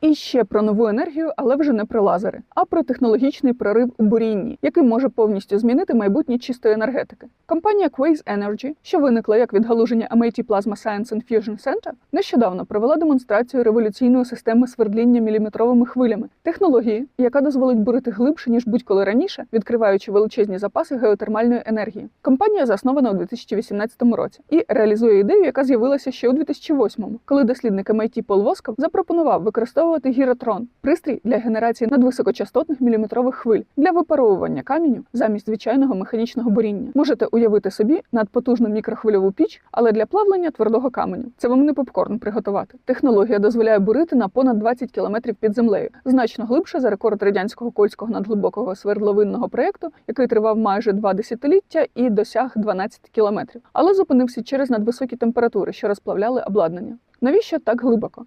І ще про нову енергію, але вже не про лазери, а про технологічний прорив у бурінні, який може повністю змінити майбутнє чистої енергетики. Компанія Quaise Energy, що виникла як відгалуження MIT Plasma Science and Fusion Center, нещодавно провела демонстрацію революційної системи свердління міліметровими хвилями, технології, яка дозволить бурити глибше ніж будь-коли раніше, відкриваючи величезні запаси геотермальної енергії. Компанія заснована у 2018 році і реалізує ідею, яка з'явилася ще у 2008, коли дослідник MIT Пол Восков запропонував використовувати гіротрон пристрій для генерації надвисокочастотних міліметрових хвиль для випаровування каменю замість звичайного механічного буріння. Можете уявити собі надпотужну мікрохвильову піч, але для плавлення твердого каменю. Це вам не попкорн приготувати. Технологія дозволяє бурити на понад 20 кілометрів під землею, значно глибше за рекорд радянського кольського надглибокого свердловинного проєкту, який тривав майже два десятиліття і досяг 12 кілометрів, але зупинився через надвисокі температури, що розплавляли обладнання. Навіщо так глибоко?